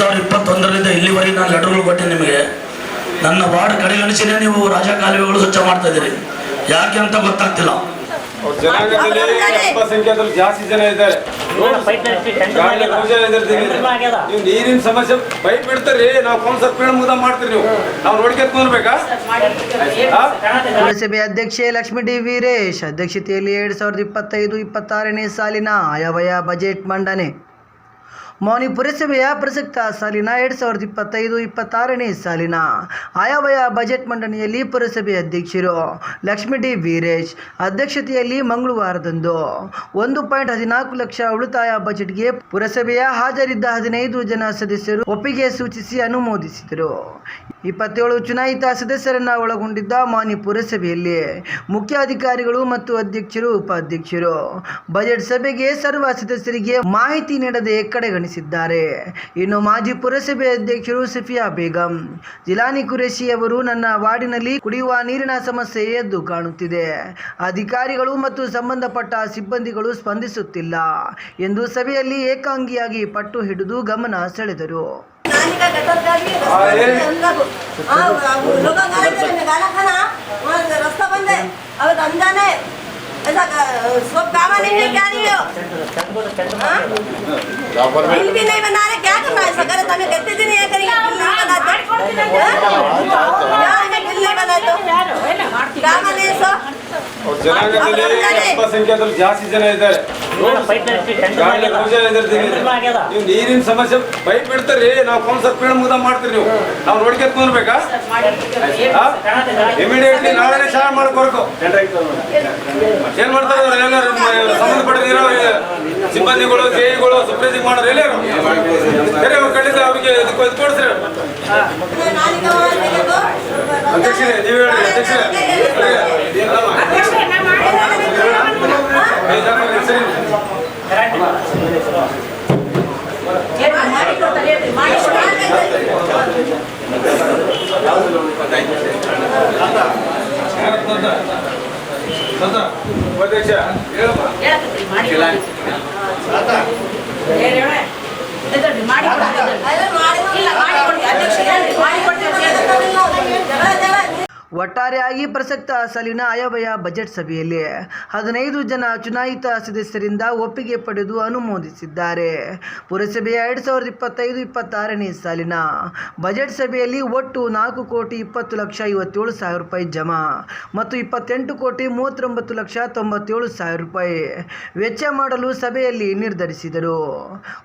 ಸಾವಿರದ ಇಪ್ಪತ್ತೊಂದರಿಂದ ಇಲ್ಲಿವರೆಗೆ ನಾನು ಲೆಟರ್ಗಳು ಕೊಟ್ಟೆ ನಿಮಗೆ. ನನ್ನ ವಾರ್ಡ್ ಕಡೆಗಣಿಸಿನೇ ನೀವು ರಾಜ ಕಾಲುವೆಗಳು ಸ್ವಚ್ಛ ಮಾಡ್ತಾ ಇದ್ದೀರಿ. ಯಾಕೆ ಅಂತ ಗೊತ್ತಾಗ್ತಿಲ್ಲ. ಅವ್ರ ಜನಾಂಗದಲ್ಲಿ ಅಲ್ಪಸಂಖ್ಯಾತರು ಜಾಸ್ತಿ ಜನ ಇದ್ದಾರೆ. ಗಾಳಿ ನೀವು ನೀರಿನ ಸಮಸ್ಯೆ ಪೈಪ್ ಬಿಡ್ತೀರಿ ನಾವು ಕೌನ್ಸರ್ ಪೀಣ ಮಾಡ್ತೀರಿ ನೀವು. ನಾವು ನೋಡ್ಕೊಂತ ಕುಂದ್ರಬೇಕಾ ಹಾ? ಪುರಸಭೆ ಅಧ್ಯಕ್ಷೆ ಲಕ್ಷ್ಮೀ ಡಿ ವೀರೇಶ್ ಅಧ್ಯಕ್ಷತೆಯಲ್ಲಿ ಎರಡ್ ಸಾವಿರದ ಇಪ್ಪತ್ತೈದು ಇಪ್ಪತ್ತಾರನೇ ಸಾಲಿನ ಆಯವ್ಯಯ ಬಜೆಟ್ ಮಂಡನೆ. ಮೌನಿ ಪುರಸಭೆಯ ಪ್ರಸಕ್ತ ಸಾಲಿನ ಎರಡು ಸಾವಿರದ ಇಪ್ಪತ್ತೈದು, ಇಪ್ಪತ್ತಾರನೇ ಸಾಲಿನ ಆಯವ್ಯಯ ಬಜೆಟ್ ಮಂಡನೆಯಲ್ಲಿ ಪುರಸಭೆ ಅಧ್ಯಕ್ಷರು ಲಕ್ಷ್ಮೀ ಡಿ ವೀರೇಶ್ ಅಧ್ಯಕ್ಷತೆಯಲ್ಲಿ ಮಂಗಳವಾರದಂದು ಒಂದು ಪಾಯಿಂಟ್ ಹದಿನಾಲ್ಕು ಲಕ್ಷ ಉಳಿತಾಯ ಬಜೆಟ್ಗೆ ಪುರಸಭೆಯ ಹಾಜರಿದ್ದ ಹದಿನೈದು ಜನ ಸದಸ್ಯರು ಒಪ್ಪಿಗೆ ಸೂಚಿಸಿ ಅನುಮೋದಿಸಿದರು. ಇಪ್ಪತ್ತೇಳು ಚುನಾಯಿತ ಸದಸ್ಯರನ್ನ ಒಳಗೊಂಡಿದ್ದ ಮಾನಿ ಪುರಸಭೆಯಲ್ಲಿ ಮುಖ್ಯಾಧಿಕಾರಿಗಳು ಮತ್ತು ಅಧ್ಯಕ್ಷರು, ಉಪಾಧ್ಯಕ್ಷರು. ಬಜೆಟ್ ಸಭೆಗೆ ಸರ್ವ ಸದಸ್ಯರಿಗೆ ಮಾಹಿತಿ ನೀಡದೆ ಕಡೆಗಣಿಸಿದ್ದಾರೆ ಇನ್ನು ಮಾಜಿ ಪುರಸಭೆ ಅಧ್ಯಕ್ಷರು ಸಿಫಿಯಾ ಬೇಗಂ ಜಿಲಾನಿ ಕುರೇಶಿ ಅವರು ನನ್ನ ವಾರ್ಡಿನಲ್ಲಿ ಕುಡಿಯುವ ನೀರಿನ ಸಮಸ್ಯೆ ಎದ್ದು ಕಾಣುತ್ತಿದೆ ಅಧಿಕಾರಿಗಳು ಮತ್ತು ಸಂಬಂಧಪಟ್ಟ ಸಿಬ್ಬಂದಿಗಳು ಸ್ಪಂದಿಸುತ್ತಿಲ್ಲ ಎಂದು ಸಭೆಯಲ್ಲಿ ಏಕಾಂಗಿಯಾಗಿ ಪಟ್ಟು ಹಿಡಿದು ಗಮನ ಸೆಳೆದರು ऐसा सब कावा नहीं है क्या नहीं हो बिल भी नहीं बना रहे क्या करना है सगर तब कहते थे नहीं करेंगे बिल ना बनाते क्या है बिल नहीं बनाए तो कावा नहीं सो ಅಲ್ಪಸಂಖ್ಯಾತರು ಜಾಸ್ತಿ ಜನ ಇದ್ದಾರೆ. ನೀವು ನೀರಿನ ಸಮಸ್ಯೆ ಪೈಪ್ ಬಿಡ್ತೀರಿ ನಾವು ಕೌನ್ಸರ್ ಪೀಣ ಮುದ ಮಾಡ್ತೀರಿ ನೀವು. ನಾವು ನೋಡ್ಕೊಂತ ಕುಂದ್ರಬೇಕಾ? ಇಮಿಡಿಯೇಟ್ಲಿ ನಾಳೆ ಶಾಲೆ ಮಾಡ್ಕೊಬೇಕು ಏನ್ ಮಾಡ್ತಾರೆ ಎಲ್ಲರೂ ಸಂಬಂಧಪಟ್ಟ ಸಿಬ್ಬಂದಿಗಳು ಜೇಗಳು ಸುಪ್ರೀಸಿಂಗ್ ಮಾಡೋರು ಎಲ್ಲರೂ. ಬೇರೆ ಅವ್ರು ಖಂಡಿತ ಅವ್ರಿಗೆ ಇದಕ್ಕೆ ಅಧ್ಯಕ್ಷರೇ ನೀವು ಹೇಳಿ ಅಧ್ಯಕ್ಷರೇ. ಉಪಾಧ್ಯಕ್ಷ ಹೇಳ ಮಾಡಿ ಕೊಡ್ತೀವಿ ಇಲ್ಲ ಮಾಡಿ ಕೊಡ್ತೀವಿ ಅಧ್ಯಕ್ಷ ಹೇಳ್ರಿ ಮಾಡಿ ಕೊಡ್ತೀವಿ ಒಟ್ಟಾರೆಯಾಗಿ ಪ್ರಸಕ್ತ ಸಾಲಿನ ಆಯವ್ಯಯ ಬಜೆಟ್ ಸಭೆಯಲ್ಲಿ ಹದಿನೈದು ಜನ ಚುನಾಯಿತ ಸದಸ್ಯರಿಂದ ಒಪ್ಪಿಗೆ ಪಡೆದು ಅನುಮೋದಿಸಿದ್ದಾರೆ. ಪುರಸಭೆಯ ಎರಡು ಸಾವಿರದ ಇಪ್ಪತ್ತೈದು ಇಪ್ಪತ್ತಾರನೇ ಸಾಲಿನ ಬಜೆಟ್ ಸಭೆಯಲ್ಲಿ ಒಟ್ಟು ನಾಲ್ಕು ಕೋಟಿ ಇಪ್ಪತ್ತು ಲಕ್ಷ ಐವತ್ತೇಳು ಸಾವಿರ ರೂಪಾಯಿ ಜಮಾ ಮತ್ತು ಇಪ್ಪತ್ತೆಂಟು ಕೋಟಿ ಮೂವತ್ತೊಂಬತ್ತು ಲಕ್ಷ ತೊಂಬತ್ತೇಳು ಸಾವಿರ ರೂಪಾಯಿ ವೆಚ್ಚ ಮಾಡಲು ಸಭೆಯಲ್ಲಿ ನಿರ್ಧರಿಸಿದರು.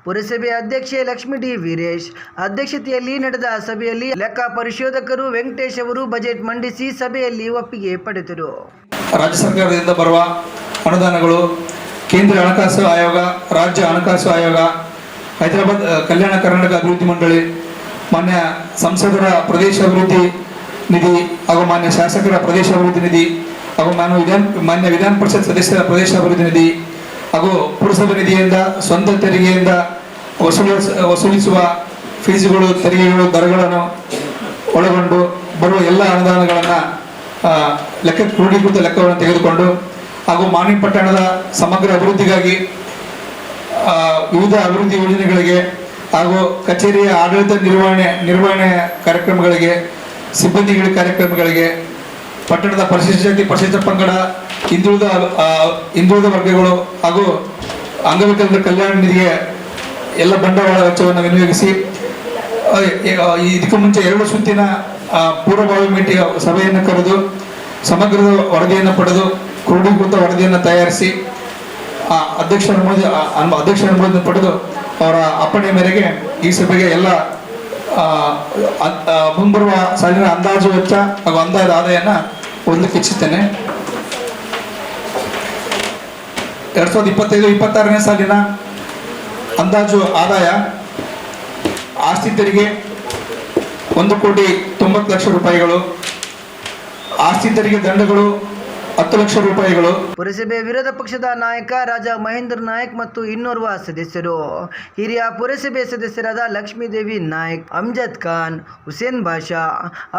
ಪುರಸಭೆ ಅಧ್ಯಕ್ಷೆ ಲಕ್ಷ್ಮೀ ಡಿ ವೀರೇಶ್ ಅಧ್ಯಕ್ಷತೆಯಲ್ಲಿ ನಡೆದ ಸಭೆಯಲ್ಲಿ ಲೆಕ್ಕ ಪರಿಶೋಧಕರು ವೆಂಕಟೇಶ್ ಅವರು ಬಜೆಟ್ ಮಂಡಿಸಿ ಸಭೆಯಲ್ಲಿ ಒಪ್ಪಿಗೆ ಪಡೆದರು. ರಾಜ್ಯ ಸರ್ಕಾರದಿಂದ ಬರುವ ಅನುದಾನಗಳು, ಕೇಂದ್ರ ಹಣಕಾಸು ಆಯೋಗ, ರಾಜ್ಯ ಹಣಕಾಸು ಆಯೋಗ, ಹೈದರಾಬಾದ್ ಕಲ್ಯಾಣ ಕರ್ನಾಟಕ ಅಭಿವೃದ್ಧಿ ಮಂಡಳಿ, ಮಾನ್ಯ ಸಂಸದರ ಪ್ರದೇಶ ಅಭಿವೃದ್ಧಿ ನಿಧಿ ಹಾಗೂ ಮಾನ್ಯ ಶಾಸಕರ ಪ್ರದೇಶ ಅಭಿವೃದ್ಧಿ ನಿಧಿ ಹಾಗೂ ಮಾನ್ಯ ವಿಧಾನ ಮಾನ್ಯ ವಿಧಾನ ಪರಿಷತ್ ಸದಸ್ಯರ ಪ್ರದೇಶ ಅಭಿವೃದ್ಧಿ ನಿಧಿ ಹಾಗೂ ಪುರಸಭೆ ನಿಧಿಯಿಂದ ಸ್ವಂತ ತೆರಿಗೆಯಿಂದ ವಸೂಲಿಸ ವಸೂಲಿಸುವ ಫೀಸುಗಳು, ತೆರಿಗೆಗಳು, ದರಗಳನ್ನು ಒಳಗೊಂಡು ಬರುವ ಎಲ್ಲ ಅನುದಾನಗಳನ್ನು ಲೆಕ್ಕ ಕ್ರೋಢೀಕೃತ ಲೆಕ್ಕವನ್ನು ತೆಗೆದುಕೊಂಡು ಹಾಗೂ ಮಾನಿ ಪಟ್ಟಣದ ಸಮಗ್ರ ಅಭಿವೃದ್ಧಿಗಾಗಿ ವಿವಿಧ ಅಭಿವೃದ್ಧಿ ಯೋಜನೆಗಳಿಗೆ ಹಾಗೂ ಕಚೇರಿಯ ಆಡಳಿತ ನಿರ್ವಹಣೆ ನಿರ್ವಹಣೆ ಕಾರ್ಯಕ್ರಮಗಳಿಗೆ, ಸಿಬ್ಬಂದಿಗಳ ಕಾರ್ಯಕ್ರಮಗಳಿಗೆ, ಪಟ್ಟಣದ ಪರಿಶಿಷ್ಟ ಜಾತಿ, ಪರಿಶಿಷ್ಟ ಪಂಗಡ, ಹಿಂದುಳಿದ ಹಿಂದುಳಿದ ವರ್ಗಗಳು ಹಾಗೂ ಅಂಗವಿಕಲರ ಕಲ್ಯಾಣ ನಿಧಿಗೆ ಎಲ್ಲ ಬಂಡವಾಳ ವೆಚ್ಚವನ್ನು ವಿನಿಯೋಗಿಸಿ ಇದಕ್ಕೂ ಮುಂಚೆ ಎರಡು ಸುತ್ತಿನ ಪೂರ್ವಭಾವಿ ಮೀಟಿಂಗ್ ಸಭೆಯನ್ನು ಕರೆದು ಸಮಗ್ರ ವರದಿಯನ್ನು ಪಡೆದು ಕ್ರೋಢೀಕೃತ ವರದಿಯನ್ನು ತಯಾರಿಸಿ ಆ, ಅಧ್ಯಕ್ಷರ ಮುಂದೆ ಆ, ಅಧ್ಯಕ್ಷರ ಅನುಮೋದನೆ ಪಡೆದು ಅವರ ಅಪ್ಪಣೆ ಮೇರೆಗೆ ಈ ಸಭೆಗೆ ಎಲ್ಲ ಮುಂಬರುವ ಸಾಲಿನ ಅಂದಾಜು ವೆಚ್ಚ ಹಾಗೂ ಅಂದಾಜು ಆದಾಯನ ಓದಲಿಕ್ಕೆ ಇಚ್ಛಿಸ್ತೇನೆ ಎರಡ್ ಸಾವಿರದ ಇಪ್ಪತ್ತೈದು ಇಪ್ಪತ್ತಾರನೇ ಸಾಲಿನ ಅಂದಾಜು ಆದಾಯ ಆಸ್ತಿ ತೆರಿಗೆ ಒಂದು ಕೋಟಿ ತೊಂಬತ್ತು ಲಕ್ಷ ರೂಪಾಯಿಗಳು. ಆಸ್ತಿ ತೆರಿಗೆ ದಂಡಗಳು. ಹತ್ತು ಲಕ್ಷ ರೂಪಾಯಿಗಳು. ಪುರಸಭೆ ವಿರೋಧ ಪಕ್ಷದ ನಾಯಕ ರಾಜ ಮಹೇಂದ್ರ ನಾಯಕ್ ಮತ್ತು ಇನ್ನೋರ್ವ ಸದಸ್ಯರು. ಹಿರಿಯ ಪುರಸಭೆ ಸದಸ್ಯರಾದ ಲಕ್ಷ್ಮೀದೇವಿ ನಾಯಕ್, ಅಮ್ಜದ್ ಖಾನ್, ಹುಸೇನ್ ಬಾಷಾ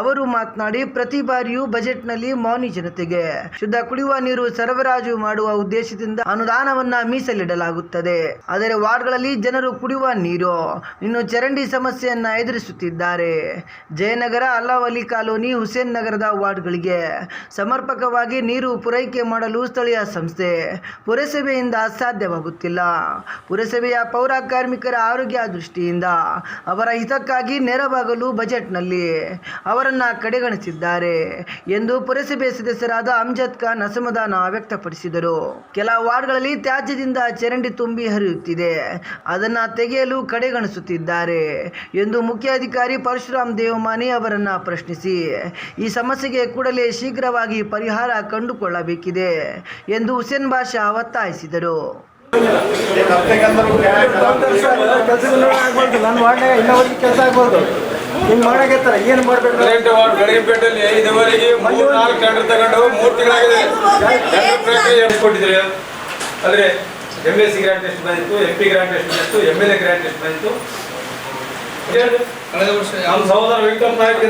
ಅವರು ಮಾತನಾಡಿ, ಪ್ರತಿ ಬಾರಿಯೂ ಬಜೆಟ್ನಲ್ಲಿ ಮೌನಿ ಜನತೆಗೆ ಶುದ್ಧ ಕುಡಿಯುವ ನೀರು ಸರಬರಾಜು ಮಾಡುವ ಉದ್ದೇಶದಿಂದ ಅನುದಾನವನ್ನ ಮೀಸಲಿಡಲಾಗುತ್ತದೆ. ಆದರೆ ವಾರ್ಡ್ಗಳಲ್ಲಿ ಜನರು ಕುಡಿಯುವ ನೀರು ಇನ್ನು ಚರಂಡಿ ಸಮಸ್ಯೆಯನ್ನ ಎದುರಿಸುತ್ತಿದ್ದಾರೆ. ಜಯನಗರ ಅಲ್ಲಾವಲಿ ಕಾಲೋನಿ ಹುಸೇನ್ ನಗರದ ವಾರ್ಡ್ಗಳಿಗೆ ಸಮರ್ಪಕವಾಗಿ ನೀರು ಪೂರೈಕೆ ಮಾಡಲು ಸ್ಥಳೀಯ ಸಂಸ್ಥೆ ಪುರಸಭೆಯಿಂದ ಸಾಧ್ಯವಾಗುತ್ತಿಲ್ಲ. ಪುರಸಭೆಯ ಪೌರ ಕಾರ್ಮಿಕರ ಆರೋಗ್ಯ ದೃಷ್ಟಿಯಿಂದ ಅವರ ಹಿತಕ್ಕಾಗಿ ನೆರವಾಗಲು ಬಜೆಟ್ನಲ್ಲಿ ಅವರನ್ನು ಕಡೆಗಣಿಸಿದ್ದಾರೆ ಎಂದು ಪುರಸಭೆ ಸದಸ್ಯರಾದ ಅಮ್ಜದ್ ಖಾನ್ ಅಸಮಾಧಾನ ವ್ಯಕ್ತಪಡಿಸಿದರು. ಕೆಲ ವಾರ್ಡ್ಗಳಲ್ಲಿ ತ್ಯಾಜ್ಯದಿಂದ ಚರಂಡಿ ತುಂಬಿ ಹರಿಯುತ್ತಿದೆ. ಅದನ್ನು ತೆಗೆಯಲು ಕಡೆಗಣಿಸುತ್ತಿದ್ದಾರೆ ಎಂದು ಮುಖ್ಯಾಧಿಕಾರಿ ಪರಶುರಾಮ್ ದೇವಮಾನಿ ಅವರನ್ನು ಪ್ರಶ್ನಿಸಿ, ಈ ಸಮಸ್ಯೆಗೆ ಕೂಡಲೇ ಶೀಘ್ರವಾಗಿ ಪರಿಹಾರ ಕಂಡುಕೊಳ್ಳಬೇಕಿದೆ ಎಂದು ಹುಸೇನ್ ಬಾಷಾ ಒತ್ತಾಯಿಸಿದರು ಕೆಲಸ ಮಾಡಕತ್ತಾರ ಏನ್ ಮಾಡಬೇಕು ನಾಲ್ಕು ಎಸ್ ಸಿ ಗ್ರಾಂಟ್ ಎಷ್ಟು ಬಂದಿತ್ತು ಎಂ ಪಿ ಗ್ರಾಂಟ್ ಎಷ್ಟು ಬಂದಿತ್ತು ಎಂ ಎಲ್ ಎ ಗ್ರಾಂಟ್ ಎಷ್ಟು ಬಂದಿತ್ತು ಹೇಳಿ. ನಮ್ಮ ಸಹೋದರ ವಿಕ್ರಮ್ ನಾಯಕ್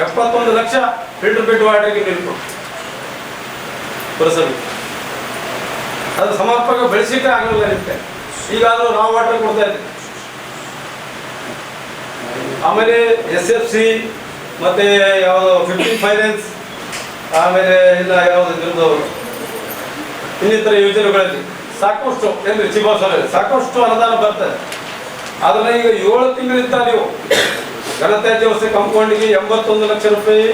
ಎಪ್ಪತ್ತೊಂದು ಲಕ್ಷ ಫಿಲ್ಟರ್ ಬಿಟ್ಟು ವಾಟರ್ಗೆ ಪುರಸಭೆ ಅದು ಸಮರ್ಪಕ ಬೆಳೆಸಿಕ್ಕೆ ಆಗಲಿಲ್ಲ ನಿಮಗೆ. ಈಗಾದರೂ ನಾವು ವಾಟರ್ ಕೊಡ್ತಾ ಇದ್ದೀವಿ. ಆಮೇಲೆ ಎಸ್ ಎಫ್ ಸಿ, ಮತ್ತೆ ಯಾವುದು ಫಿಫ್ಟೀನ್ ಫೈನಾನ್ಸ್ ಆಮೇಲೆ ಇಲ್ಲ ಯಾವುದು ಇದ್ರದ್ದು ಇನ್ನಿತರ ಯೋಜನೆಗಳಲ್ಲಿ ಸಾಕಷ್ಟು, ಏನ್ರಿ ಚಿಬೋಸರ್ ಸಾಕಷ್ಟು ಅನುದಾನ ಬರ್ತದೆ. ಅದನ್ನ ಈಗ ಏಳು ತಿಂಗಳಿಂದ ನೀವು ಘನತ್ಯಾಜ್ಯ ವಸ್ತು ಕಂಪೌಂಡಿಗೆ ಎಂಬತ್ತೊಂದು ಲಕ್ಷ ರೂಪಾಯಿ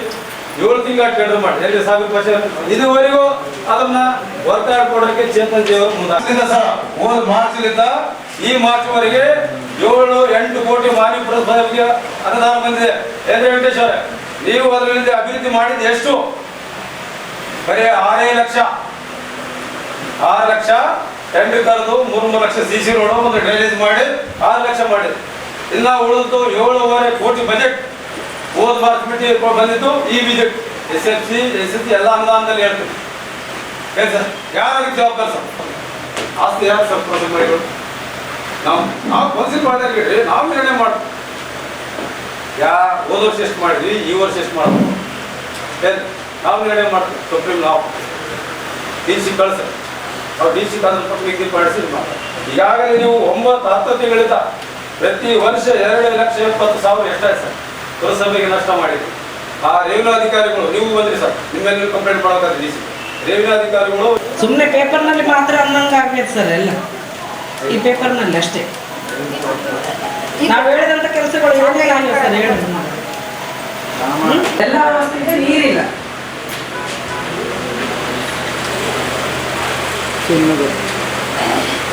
ಏಳು ತಿಂಗಳ ಟೆಂಡರ್ ಮಾಡಿ ಎಲ್ಲಿ ಸಾವಿರ ಪಕ್ಷ ಇದುವರೆಗೂ ಅದನ್ನ ವರ್ಗಾವಣೆ ಕೊಡೋಕೆ ಚೇತನ್ ದೇವರು ಮುಂದಾಗ್ತಿದೆ ಸರ್, ಹೋದ ಮಾರ್ಚ್ಲಿಂದ ಈ ಮಾರ್ಚ್ವರೆಗೆ ಏಳು ಎಂಟು ಕೋಟಿ ಮಾನಿ ಪುರಸಭೆಗೆ ಅನುದಾನ ಬಂದಿದೆ. ಎಂದ್ರೆ ವೆಂಕಟೇಶ್ವರ ನೀವು ಅದರಿಂದ ಅಭಿವೃದ್ಧಿ ಮಾಡಿದ ಎಷ್ಟು? ಬರೀ ಆರೇ ಲಕ್ಷ. ಆರು ಲಕ್ಷ ಟೆಂಡರ್ ಕರೆದು ಮೂರು ಮೂರು ಲಕ್ಷ ಸಿ ಸಿ ರೋಡು ಒಂದು ಡ್ರೈನೇಜ್ ಮಾಡಿ ಆರು ಲಕ್ಷ ಮಾಡಿದೆ ಇಲ್ಲ ಉಳಿದು ಏಳುವರೆ ಕೋಟಿ ಬಜೆಟ್ ಹೋದ ಮಾರ್ಕ್ಬಿಟ್ಟು ಮಿಟಿ ಬಂದಿದ್ದು ಈ budget S F C S S C ಎಲ್ಲ ಅನುದಾನದಲ್ಲಿ ಹೇಳ್ತೀವಿ ಏನ್ ಸರ್? ಯಾರಿಗೆ ಜವಾಬ್ದಾರಿ ಸರ್? ಆಸ್ತಿ ಯಾರು ಸರ್ ಪ್ರಸಂಗಗಳು ನಾವು ನಾವು ಕೌನ್ಸಿಲ್ ಮಾಡಿದ್ರೆ ನಾವು ನಿರ್ಣಯ ಮಾಡ್ತೀವಿ ಯಾ ಹೋದ ವರ್ಷ ಎಷ್ಟು ಮಾಡಿದ್ವಿ, ಈ ವರ್ಷ ಎಷ್ಟು ಏನ್? ನಾವು ನಿರ್ಣಯ ಮಾಡ್ತೀವಿ ಸುಪ್ರೀಂ ನಾವು ಡಿ ಸಿ ಕಳಿಸಿ. ಅವ್ರು ಡಿ ಸಿ ಪಟ್ಟು ಪಡಿಸಿ ಈಗಾಗಲೇ ನೀವು ಒಂಬತ್ತು ಹತ್ತು ತಿಂಗಳಿಂದ ಪ್ರತಿ ವರ್ಷ ಎರಡು ಲಕ್ಷ ಎಪ್ಪತ್ತು ಸಾವಿರ ಎಷ್ಟಾಯ್ತು ಸರ್? ಪುರಸಭೆಗೆ ನಷ್ಟ ಮಾಡಿದ್ರು. ಆ ರೆವಿನ್ಯೂ ಅಧಿಕಾರಿಗಳು, ನೀವು ಬಂದ್ರಿ ಸರ್. ನಿಮ್ಮ ಮೇಲೆ ನೀವು ಕಂಪ್ಲೇಂಟ್ ಮಾಡೋಕ್ಕಾದ್ರೆ ಡಿ ಸಿ ರೆವಿನ್ಯೂ ಅಧಿಕಾರಿಗಳು ಸುಮ್ಮನೆ ಪೇಪರ್ನಲ್ಲಿ ಮಾತ್ರ ಅನ್ನಂಗೆ ಆಗ್ಬೇಕು ಸರ್ ಎಲ್ಲ. ಈ ಪೇಪರ್ನಲ್ಲಿ ಅಷ್ಟೇ. ನಾವು ಹೇಳಿದಂಥ ಕೆಲಸಗಳು ಏನೇನು ಆಗಿಲ್ಲ ಸರ್, ಹೇಳಿ. ಎಲ್ಲ ವ್ಯವಸ್ಥೆಗೆ ನೀರಿಲ್ಲ.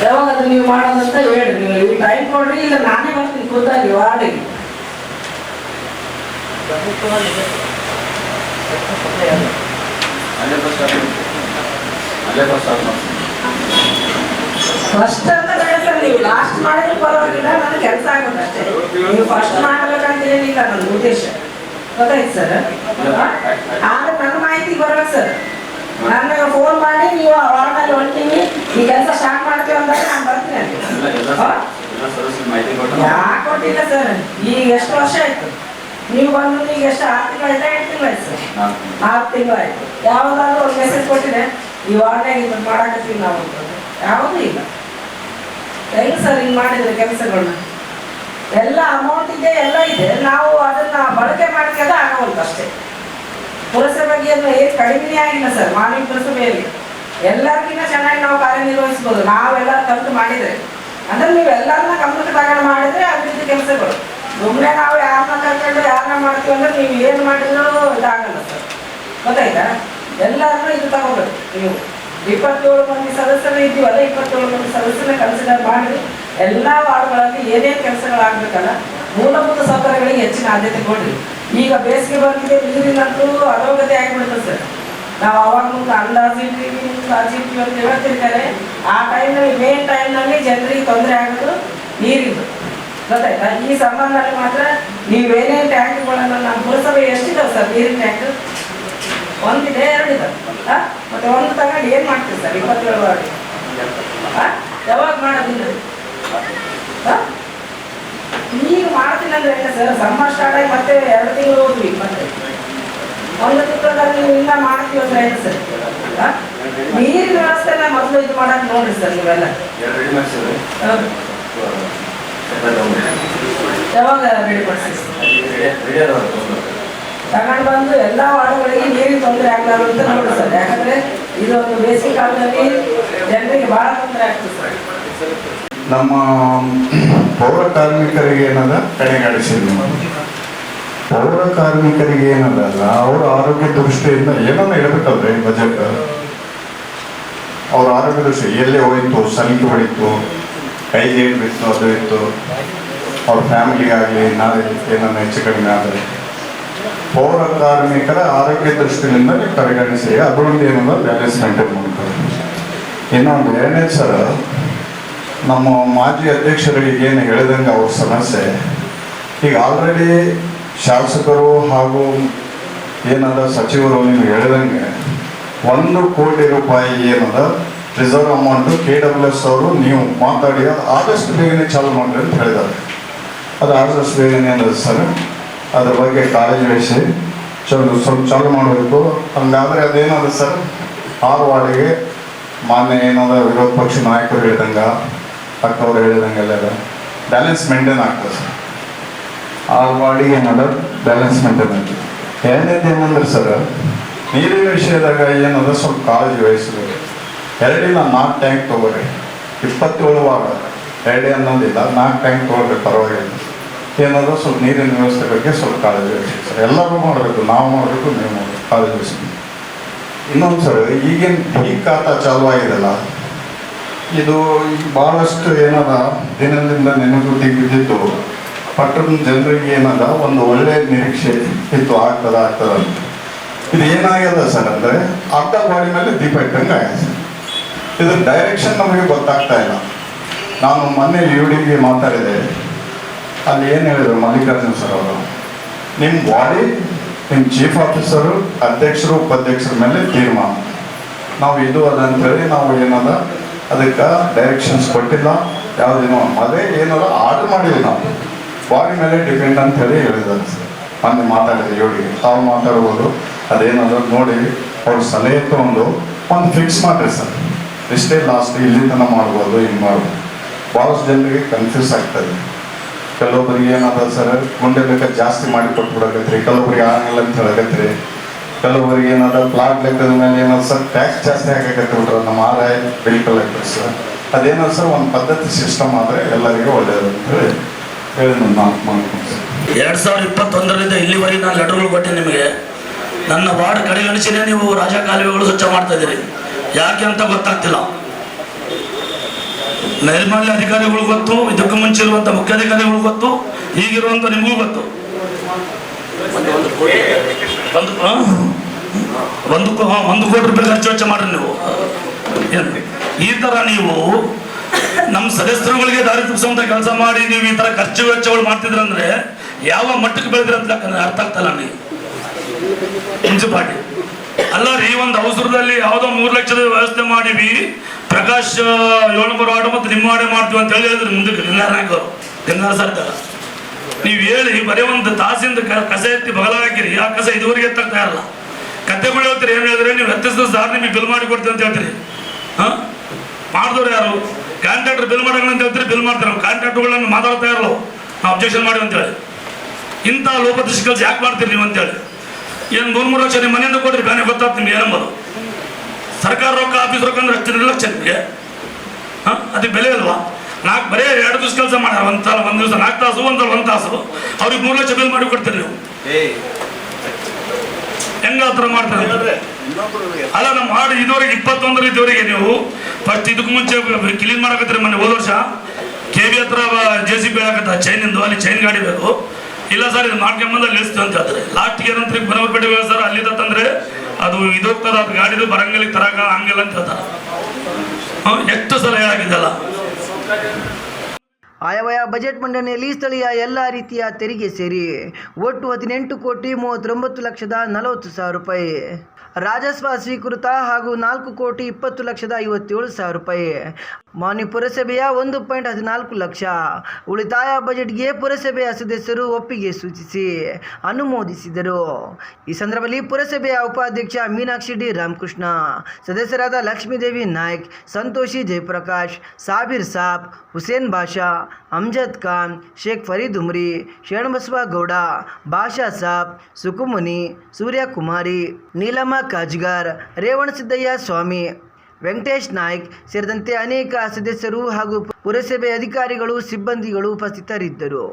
ಯಾವಾಗ ನೀವು ಮಾಡೋದಂತ ಹೇಳ್ರಿ. ನೀವು ಟೈಮ್ ಕೊಡ್ರಿ, ಇಲ್ಲ ನಾನೇ ಬರ್ತೀನಿ ಖುದ್ದಾಗಿ ವಾರ್ಡಿಗೆ. ಫಸ್ಟ್ ಅಂತ ಬೇಡ ನೀವು ಲಾಸ್ಟ್ ಮಾಡಿದ್ರು ಪರವಾಗಿಲ್ಲ ನನಗೆ ಕೆಲಸ ಆಗುತ್ತೆ ಅಷ್ಟೇ ನೀವು ಫಸ್ಟ್ ಮಾಡಬೇಕಂತ ಏನಿಲ್ಲ ನನ್ನ ಉದ್ದೇಶ ಗೊತ್ತಾಯ್ತು ಸರ್ ಆದ್ರೆ ನನ್ನ ಮಾಹಿತಿ ಬರಬೇಕು ಸರ್ ನನ್ನ ಫೋನ್ ಮಾಡಿ ನೀವು ವಾರ್ಡಲ್ಲಿ ಹೊಂಟೀನಿ ಈ ಕೆಲಸ ಸ್ಟಾರ್ಟ್ ಮಾಡ್ತೀವಿ ಅಂದಾಗ ನಾನು ಬರ್ತೀನಿ? ಯಾಕೆ ಕೊಟ್ಟಿಲ್ಲ ಸರ್ ಈಗ ಎಷ್ಟು ವರ್ಷ ಆಯ್ತು ನೀವು ಬಂದು ಈಗ ಎಷ್ಟು ಆರು ತಿಂಗಳು ಆಯ್ತಾ ಎಂಟು ತಿಂಗಳು ಆಯ್ತು ಸರ್ ಆರು ತಿಂಗಳು ಆಯ್ತು ಯಾವ್ದಾದ್ರು ಒಂದು ಮೆಸೇಜ್ ಕೊಟ್ಟಿದೆ ಈ ವಾರ್ಡ್ನಾಗ ಇದು ಮಾಡಾಕತ್ತೀವಿ ನಾವು ಯಾವುದೂ ಇಲ್ಲ. ಹೆಂಗ್ ಸರ್ ಹಿಂಗೆ ಮಾಡಿದ್ರೆ ಕೆಲಸಗಳನ್ನ ಎಲ್ಲ ಅಮೌಂಟ್ ಇದೆ ಎಲ್ಲ ಇದೆ. ನಾವು ಅದನ್ನ ಬಳಕೆ ಮಾಡ್ಕೊಳ್ಳೋದು ಆಗೋದು ಅಷ್ಟೇ. ಪುರಸಭೆಗೆ ಏನು ಏನು ಕಡಿಮೆನೇ ಆಗಿಲ್ಲ ಸರ್ ಮಾನವ ಪುರಸಭೆಯಲ್ಲಿ. ಎಲ್ಲರಿಗಿಂತ ಚೆನ್ನಾಗಿ ನಾವು ಕಾರ್ಯನಿರ್ವಹಿಸ್ಬೋದು. ನಾವೆಲ್ಲ ಕಲ್ತು ಮಾಡಿದ್ರೆ. ಅಂದ್ರೆ ನೀವು ಎಲ್ಲರನ್ನ ಕಂಪ್ಯೂಟರ್ ತಗೊಂಡು ಮಾಡಿದ್ರೆ ಅಭಿವೃದ್ಧಿ ಕೆಲಸಗಳು. ಸುಮ್ಮನೆ ನಾವು ಯಾರನ್ನ ಕರ್ಕೊಂಡು ಯಾರನ್ನ ಮಾಡ್ತೀವಿ ಅಂದ್ರೆ ನೀವು ಏನು ಮಾಡಿದ್ರು ಇದಾಗಲ್ಲ ಸರ್. ಗೊತ್ತಾಯ್ತಾ? ಎಲ್ಲರನ್ನೂ ಇದು ತಗೋಬೇಕು ನೀವು ಇಪ್ಪತ್ತೇಳು ಮಂದಿ ಸದಸ್ಯರು ಇದ್ದೀವಲ್ಲ, ಇಪ್ಪತ್ತೇಳು ಮಂದಿ ಸದಸ್ಯರನ್ನ ಕನ್ಸಿಡರ್ ಮಾಡಿ ಎಲ್ಲ ವಾರ್ಡ್ಗಳಲ್ಲಿ ಏನೇನು ಕೆಲಸಗಳಾಗಬೇಕಲ್ಲ, ಮೂಲಭೂತ ಸೌಕರ್ಯಗಳಿಗೆ ಹೆಚ್ಚಿನ ಆದ್ಯತೆ ಕೊಡಿ. ಈಗ ಬೇಸಿಗೆ ಬಂದಿದೆ, ನೀರಿನಂತೂ ಅರೋಗ್ಯತೆ ಆಗಿಬಿಡ್ತದೆ ಸರ್. ನಾವು ಅವಾಗಲೂ ಅಂದಾಜು ಇರ್ತೀವಿ ಅಂತ ಹೇಳ್ತಿರ್ತಾರೆ. ಆ ಟೈಮ್ನಲ್ಲಿ ಮೇನ್ ಟೈಮ್ನಲ್ಲಿ ಜನರಿಗೆ ತೊಂದರೆ ಆಗೋದು ನೀರಿದ್ದು ಗೊತ್ತಾಯ್ತಾ ಈ ಸಂಬಂಧದಲ್ಲಿ ಮಾತ್ರ ನೀವೇನೇ ಟ್ಯಾಂಕ್ಗಳನ್ನು ನಮ್ಮ ಪುರಸಭೆ ಎಷ್ಟಿದಾವೆ ಸರ್ ನೀರಿನ ಟ್ಯಾಂಕ್ ಒಂದಿದೆ ಎರಡಿದಾವೆ. ಆ? ಮತ್ತೆ ಒಂದು ತಗೊಂಡು ಏನ್ ಮಾಡ್ತೀವಿ ಸರ್ ಇಪ್ಪತ್ತೇಳು ವಾರ್ಡ್? ಯಾವಾಗ ಮಾಡೋದಿಲ್ಲ ಆ? ಈಗ ಮಾಡ್ತೀನಿ ಅಂದ್ರೆ ಸರ್ ಸಮ್ಮರ್ ಸ್ಟಾರ್ಟ್ ಆಗಿ ಮತ್ತೆ ಎರಡು ತಿಂಗಳು ಹೋದ್ವಿ ಮತ್ತೆ. ಒಂದು ತಿಂಗಳಲ್ಲಿ ನೀವು ಇಲ್ಲ ಮಾಡ್ತೀವಿ ಅಂದ್ರೆ ಏನು ಸರ್? ನೀರಿನ ವ್ಯವಸ್ಥೆನ ಮೊದಲು ಇದು ಮಾಡಕ್ ನೋಡ್ರಿ ಸರ್ ನೀವೆಲ್ಲ. ಯಾವಾಗ ರೆಡಿ ಬಂದು ಎಲ್ಲ ವಾರ್ಡ್ಗಳಿಗೆ ನೀರಿನ ತೊಂದರೆ ಆಗಲಾರ್ದು ಅಂತ ನೋಡಿ ಸರ್. ಯಾಕಂದ್ರೆ ಇದೊಂದು ಬೇಸಿಗೆ ಕಾಲದಲ್ಲಿ ಜನರಿಗೆ ಬಹಳ ತೊಂದರೆ ಆಗ್ತದೆ ಸರ್. ನಮ್ಮ ಪೌರ ಕಾರ್ಮಿಕರಿಗೆ ಏನದ? ಕಡೆಗಣಿಸಿದ್ವಿ ಪೌರ ಕಾರ್ಮಿಕರಿಗೆ ಏನದಲ್ಲ ಅವರ ಆರೋಗ್ಯ ದೃಷ್ಟಿಯಿಂದ ಏನನ್ನ ಇಡಬೇಕಲ್ರಿ ಬಜೆಟ್ ಅವ್ರ ಆರೋಗ್ಯ ದೃಷ್ಟಿ ಎಲ್ಲೇ ಹೋಯ್ತು, ಸಲಿಕೆ ಹೊಡಿತು ಕೈಗೆ ಬಿತ್ತು ಅದು ಇತ್ತು ಅವ್ರ ಫ್ಯಾಮಿಲಿಗಾಗಲಿ ನಾಳೆ ಏನನ್ನ ಹೆಚ್ಚು ಕಡಿಮೆ ಆದರೆ ಪೌರ ಕಾರ್ಮಿಕರ ಆರೋಗ್ಯ ದೃಷ್ಟಿಯಿಂದ ಪರಿಗಣಿಸಿ ಅದರೊಂದು ಏನಂದ್ರೆ ಬ್ಯಾಲೆನ್ಸ್ ಮೇಂಟೈನ್ ಮಾಡ್ತಾರೆ ಇನ್ನೊಂದು ಎರಡನೇ ಸರ್ ನಮ್ಮ ಮಾಜಿ ಅಧ್ಯಕ್ಷರಿಗೆ ಏನು ಹೇಳಿದಂಗೆ ಅವ್ರ ಸಮಸ್ಯೆ, ಈಗ ಆಲ್ರೆಡಿ ಶಾಸಕರು ಹಾಗೂ ಏನದ ಸಚಿವರು ನೀವು ಹೇಳಿದಂಗೆ ಒಂದು ಕೋಟಿ ರೂಪಾಯಿ ಏನದ reserve amount K W S ಅವರು ನೀವು ಮಾತಾಡಿ ಆದಷ್ಟು ಬೇಗನೆ ಚಾಲು ಮಾಡಿ ಅಂತ ಹೇಳಿದ್ದಾರೆ. ಅದು ಆದಷ್ಟು ಬೇಗನೆ ಏನದ ಸರ್, ಅದ್ರ ಬಗ್ಗೆ ಕಾಲೇಜ್ ವಹಿಸಿ, ಚಲೋ ಸ್ವಲ್ಪ ಚಾಲು ಮಾಡಬೇಕು. ಹಂಗಾದ್ರೆ ಅದೇನದ ಸರ್ ಆರು ವಾರ್ಡಿಗೆ ಮಾನ್ಯ ಏನದ ವಿರೋಧ ಪಕ್ಷ ನಾಯಕರು ಹೇಳಿದಂಗ, ಅಕ್ಕವ್ರು ಹೇಳಿದಂಗೆಲ್ಲ ಬ್ಯಾಲೆನ್ಸ್ ಮೇಂಟೈನ್ ಆಗ್ತದೆ ಸರ್. ಆರು ವಾರ್ಡಿಗೆ ಏನದ ಬ್ಯಾಲೆನ್ಸ್ ಮೇಂಟೈನ್ ಆಗ್ತದೆ. ಎರಡನೇದು ಏನಂದ್ರೆ ಸರ್, ನೀರಿನ ವಿಷಯದಾಗ ಏನದ ಸ್ವಲ್ಪ ಕಾಳಜಿ ವಹಿಸಬೇಕು. ಎರಡಿಲ್ಲ ನಾಲ್ಕು ಟ್ಯಾಂಕ್ ತೊಗೊಳ್ರಿ ಇಪ್ಪತ್ತೇಳು ವಾರ. ಎರಡೇ ಅನ್ನೋದಿಲ್ಲ, ನಾಲ್ಕು ಟ್ಯಾಂಕ್ ತೊಗೊಳ್ರಿ ಪರವಾಗಿಲ್ಲ. ಏನಾದರೂ ಸ್ವಲ್ಪ ನೀರಿನ ವ್ಯವಸ್ಥೆ ಬಗ್ಗೆ ಸ್ವಲ್ಪ ಕಾಳಜಿ ಸರ್. ಎಲ್ಲರೂ ಮಾಡಬೇಕು, ನಾವು ಮಾಡಬೇಕು, ನೀವು ಮಾಡಬೇಕು. ಕಾಳಜಿ ವಹಿಸಿ. ಇನ್ನೊಂದು ಸರ್, ಈಗಿನ ಈ ಖಾತ ಚಾಲು ಆಗಿದೆಲ್ಲ. ಇದು ಭಾಳಷ್ಟು ಏನದ, ದಿನದಿಂದ ನೆನಪುಟ್ಟಿ ಬಿದ್ದಿತ್ತು ಪಟ್ಟಣದ ಜನರಿಗೆ ಏನದ, ಒಂದು ಒಳ್ಳೆ ನಿರೀಕ್ಷೆ ಇತ್ತು, ಆಗ್ತದ ಆಗ್ತದ ಅಂತ. ಇದು ಏನಾಗ್ಯದ ಸರ್ ಅಂದರೆ ಅರ್ಧ ಬಾಡಿ ಮೇಲೆ ದೀಪ ಇಟ್ಟಂಗೆ ಆಗಿದೆ ಸರ್. ಇದ್ರ ಡೈರೆಕ್ಷನ್ ನಮಗೆ ಗೊತ್ತಾಗ್ತಾ ಇಲ್ಲ. ನಾನು ಮೊನ್ನೆ ಯು ಡಿಗೆ ಮಾತಾಡಿದೆ. ಅಲ್ಲಿ ಏನು ಹೇಳಿದ್ರು ಮಲ್ಲಿಕಾರ್ಜುನ್ ಸರ್ ಅವರು? ನಿಮ್ಮ ಬಾಡಿ ನಿಮ್ಮ ಚೀಫ್ ಆಫೀಸರು ಅಧ್ಯಕ್ಷರು, ಉಪಾಧ್ಯಕ್ಷರ ಮೇಲೆ ತೀರ್ಮಾನ. ನಾವು ಇದು ಅದ ಅಂತೇಳಿ ನಾವು ಏನದ? ಅದಕ್ಕೆ ಡೈರೆಕ್ಷನ್ಸ್ ಕೊಟ್ಟಿಲ್ಲ. ಯಾವುದೇನೋ ಅದೇ ಏನಾರ ಆರ್ಡರ್ ಮಾಡಿದ್ವಿ ನಾವು. ಬಾಡಿ ಮೇಲೆ ಡಿಪೆಂಡ್ ಅಂತ ಹೇಳಿ ಹೇಳಿದ್ದಾರೆ ಸರ್. ಮೊನ್ನೆ ಮಾತಾಡಿದೆ ಯೋಡಿಗೆ ತಾವು ಮಾತಾಡ್ಬೋದು. ಅದೇನಾದ್ರು ನೋಡಿ, ಅವ್ರ ಸಲಹೆ ತಗೊಂಡು ಒಂದು ಫಿಕ್ಸ್ ಮಾಡ್ರಿ ಸರ್. ಇಷ್ಟೇ ಲಾಸ್ಟ್ ಇಲ್ಲಿ ತನಕ ಮಾಡ್ಬೋದು ಹಿಂಗೆ ಮಾಡ್ಬೋದು. ಭಾಳಷ್ಟು ಜನರಿಗೆ ಕನ್ಫ್ಯೂಸ್ ಆಗ್ತದೆ ಕೆಲವೊಬ್ಬರಿಗೆ ಏನಾದ ಸರ್, ಗುಂಡೆ ಲೆಕ್ಕ ಜಾಸ್ತಿ ಮಾಡಿ ಕೊಟ್ಬಿಡಕತ್ರಿ ಕೆಲವೊಬ್ಬರಿಗೆ ಆಗಲ್ಲ ಅಂತ ಹೇಳಕತ್ರಿ ಕೆಲವೊಬ್ಬರಿಗೆ ಏನಾದ ಪ್ಲಾಟ್ ಲೆಕ್ಕದ ಮೇಲೆ ಏನಾದ್ರು ಸರ್ ಟ್ಯಾಕ್ಸ್ ಜಾಸ್ತಿ ಹಾಕಕತ್ತಿ ಬಿಟ್ರೆ ನಮ್ಮ ಆದಾಯ ಬಿಲ್ ಕಲೆಕ್ಟರ್ಸ್ ಅದೇನಾದ್ರು ಸರ್, ಒಂದು ಪದ್ಧತಿ ಸಿಸ್ಟಮ್ ಆದರೆ ಎಲ್ಲರಿಗೂ ಒಳ್ಳೆಯದು ಅಂತ ಹೇಳಿ ಹೇಳಿ ನಾನು ಮಾತು ಮಾಡ್ಕೊಂಡು ಸರ್. ಎರಡು ಸಾವಿರದ ಇಪ್ಪತ್ತೊಂದರಿಂದ ಇಲ್ಲಿವರೆಗೆ ನಾನು ಲೆಟರ್ಗಳು ಕೊಟ್ಟೆ ನಿಮಗೆ. ನನ್ನ ವಾರ್ಡ್ ಕಡೆಗಣಿಸಿನೇ ನೀವು ರಾಜಕಾಲುವೆಗಳು ಸ್ವಚ್ಛ ಮಾಡ್ತಾ ಇದ್ದೀರಿ. ಯಾಕೆ ಅಂತ ಗೊತ್ತಾಗ್ತಿಲ್ಲ. ನೈರ್ಮಲ್ಯ ಅಧಿಕಾರಿಗಳು ಗೊತ್ತು, ಇದಕ್ಕೂ ಮುಂಚೆ ಇರುವಂಥ ಮುಖ್ಯಾಧಿಕಾರಿಗಳು ಗೊತ್ತು ಈಗಿರುವಂಥ ನಿಮಗೂ ಗೊತ್ತು. ಒಂದು ಒಂದು ಒಂದು ಕೋಟಿ ರೂಪಾಯಿ ಖರ್ಚು ವೆಚ್ಚ ಮಾಡ್ರಿ ನೀವು. ಈ ಥರ ನೀವು ನಮ್ಮ ಸದಸ್ಯರುಗಳಿಗೆ ದಾರಿ ತಪ್ಪಿಸುವಂತ ಕೆಲಸ ಮಾಡಿ ನೀವು ಈ ತರ ಖರ್ಚು ವೆಚ್ಚಗಳು ಮಾಡ್ತಿದ್ರಂದ್ರೆ ಯಾವ ಮಟ್ಟಕ್ಕೆ ಬೆಳೆದ್ರಂತ ಅರ್ಥ ಆಗ್ತಲ್ಲ ನೀವು ಮುನ್ಸಿಪಾಲ್ಟಿ. ಅಲ್ಲ ರೀ, ಒಂದು ಅವಸರದಲ್ಲಿ ಯಾವುದೋ ಮೂರು ಲಕ್ಷದ ವ್ಯವಸ್ಥೆ ಮಾಡಿವಿ. ಪ್ರಕಾಶ್ ಏಳು ಆಡು ಮತ್ತು ನಿಮ್ಮ ಆಡೆ ಮಾಡ್ತೀವಿ ಅಂತ ಹೇಳಿ ಹೇಳಿದ್ರು ಮುಂದಕ್ಕೆ ಲಿಂಗಾರ ಸರ್ಕಾರ. ನೀವು ಹೇಳಿ, ಬರೀ ಒಂದು ತಾಸಿಂದ ಕಸ ಎತ್ತಿ ಬಗಲ ಹಾಕಿರಿ. ಆ ಕಸ ಇದುವರೆಗೆ ಎತ್ತಾಗ್ತಾ ಇರಲ್ಲ. ಕತ್ತೆಗಳು ಹೇಳ್ತೀರಿ ಏನು ಹೇಳಿದ್ರೆ? ನೀವು ಹತ್ತಿಸಿದ ಸಾರ್ ನಿಮಗೆ ಬಿಲ್ ಮಾಡಿ ಕೊಡ್ತೀವಿ ಅಂತ ಹೇಳ್ತೀರಿ. ಹಾಂ? ಮಾಡಿದವ್ರು ಯಾರು? ಕಾಂಟ್ರಾಕ್ಟರ್ ಬಿಲ್ ಮಾಡೋಣ ಅಂತ ಹೇಳ್ತೀರಿ, ಬಿಲ್ ಮಾಡ್ತಾರೆ. ಕಾಂಟ್ರಾಕ್ಟರ್ಗಳನ್ನು ಮಾತಾಡ್ತಾ ಇರಲ್ಲ ನಾವು ಅಬ್ಜೆಕ್ಷನ್ ಮಾಡಿ ಅಂತೇಳಿ ಇಂಥ ಲೋಪದೃಷ್ಟಿ ಕೆಲಸ ಯಾಕೆ ಮಾಡ್ತೀರಿ ನೀವು ಅಂತೇಳಿ ಏನು ಮೂರು ಮೂರು ಲಕ್ಷ ನಿಮ್ಮ ಮನೆಯಿಂದ ಕೊಡ್ರಿ ಬ್ಯಾನೆ ಗೊತ್ತಾಗ್ತ ನಿಮ್ಗೆ ಏನಂಬೋದು? ಸರ್ಕಾರ ರೊಕ್ಕ ಆಫೀಸ್ ರೊಕ್ಕ ಅಂದ್ರೆ ಅಷ್ಟು ಲಕ್ಷ ನಿಮಗೆ. ಹಾಂ? ಅದಕ್ಕೆ ಬೆಲೆ ಅಲ್ವಾ? ನಾಲ್ಕು ಬರೇ ಎರಡು ದಿವಸ ಕೆಲಸ ಮಾಡ್ಯಾರ ಒಂದು ಸಲ ಒಂದು ದಿವಸ ನಾಲ್ಕು ತಾಸು ಒಂದು ಒಂದು ತಾಸು. ಅವ್ರಿಗೆ ಮೂರು ಲಕ್ಷ ಬಿಲ್ ಮಾಡಿ ಕೊಡ್ತೀರಿ ನೀವು. ಹೆಂಗ ಆ ಥರ ಮಾಡ್ತಾರೆ? ಅಲ್ಲ ನಮ್ಮ ಹಾಡು ಇದುವರೆಗೆ ಇಪ್ಪತ್ತೊಂದರ ಇದುವರೆಗೆ ನೀವು ಫಸ್ಟ್ ಇದಕ್ಕೆ ಮುಂಚೆ ಕ್ಲೀನ್ ಮಾಡಕತ್ತೀರಿ ಮೊನ್ನೆ ಹೋದ ವರ್ಷ. ಕೆ ಬಿ ಹತ್ರ ಜೆ ಸಿ ಬಿ ಹೇಳಕತ್ತ ಚೈನಿಂದು ಅಲ್ಲಿ ಚೈನ್ ಗಾಡಿ ಬೇಕು. ಇಲ್ಲ ಸರ್, ಇದು ಮಾಡ್ಕೊಂಬಂದು ಎಷ್ಟು ಅಂತ. ಲಾಸ್ಟ್ ಲಾಸ್ಟ್ಗೆ ಏನಂತ ಬನವರಪೇಟೆ ಸರ್ ಅಲ್ಲಿ ತಂದ್ರೆ ಅದು ಇದೋಗ್ತದ ಅದು ಗಾಡಿದು ಬರಂಗಲಿ ತರಕ ಹಂಗಿಲ್ಲ ಅಂತ ಹೇಳ್ತಾರೆ. ಎಷ್ಟು ಸಲಹೆ ಹೇಳಾಗಿದ್ದಲ್ಲ? ಆಯವ್ಯಯ ಬಜೆಟ್ ಮಂಡನೆಯಲ್ಲಿ ಸ್ಥಳೀಯ ಎಲ್ಲ ರೀತಿಯ ತೆರಿಗೆ ಸೇರಿ ಒಟ್ಟು ಹದಿನೆಂಟು ಕೋಟಿ ಮೂವತ್ತೊಂಬತ್ತು ಲಕ್ಷದ ನಲವತ್ತು ಸಾವಿರ ರೂಪಾಯಿ. ರಾಜಸ್ವ ಸ್ವೀಕೃತ ಹಾಗೂ ನಾಲ್ಕು ಕೋಟಿ ಇಪ್ಪತ್ತು ಲಕ್ಷದ ಐವತ್ತೇಳು ಸಾವಿರ ರೂಪಾಯಿ. ಮಾನ್ಯ ಪುರಸಭೆಯ ಒಂದು ಪಾಯಿಂಟ್ ಹದಿನಾಲ್ಕು ಲಕ್ಷ. ಉಳಿತಾಯ ಬಜೆಟ್ಗೆ ಪುರಸಭೆಯ ಸದಸ್ಯರು ಒಪ್ಪಿಗೆ ಸೂಚಿಸಿ ಅನುಮೋದಿಸಿದರು. ಈ ಸಂದರ್ಭದಲ್ಲಿ ಪುರಸಭೆಯ ಉಪಾಧ್ಯಕ್ಷ ಮೀನಾಕ್ಷಿ ಡಿ ರಾಮಕೃಷ್ಣ, ಸದಸ್ಯರಾದ ಲಕ್ಷ್ಮೀದೇವಿ ನಾಯ್ಕ್, ಸಂತೋಷಿ ಜಯಪ್ರಕಾಶ್, ಸಾಬೀರ್ ಸಾಬ್, ಹುಸೇನ್ ಬಾಷಾ ಅಮ್ಜದ್ ಖಾನ್, ಶೇಖ್ ಫರೀದ್ ಉಮ್ರಿ, ಶರಣಬಸವ ಗೌಡ, ಬಾಷಾ ಸಾಬ್, ಸುಕುಮುನಿ ಸೂರ್ಯಕುಮಾರಿ ನೀಲಮ್ಮ ಕಾಜ್ಗಾರ್ ರೇವಣಸಿದ್ದಯ್ಯ ಸ್ವಾಮಿ, ವೆಂಕಟೇಶ್ ನಾಯ್ಕ್ ಸೇರಿದಂತೆ ಅನೇಕ ಸದಸ್ಯರು ಹಾಗೂ ಪುರಸಭೆ ಅಧಿಕಾರಿಗಳು, ಸಿಬ್ಬಂದಿಗಳು ಉಪಸ್ಥಿತರಿದ್ದರು.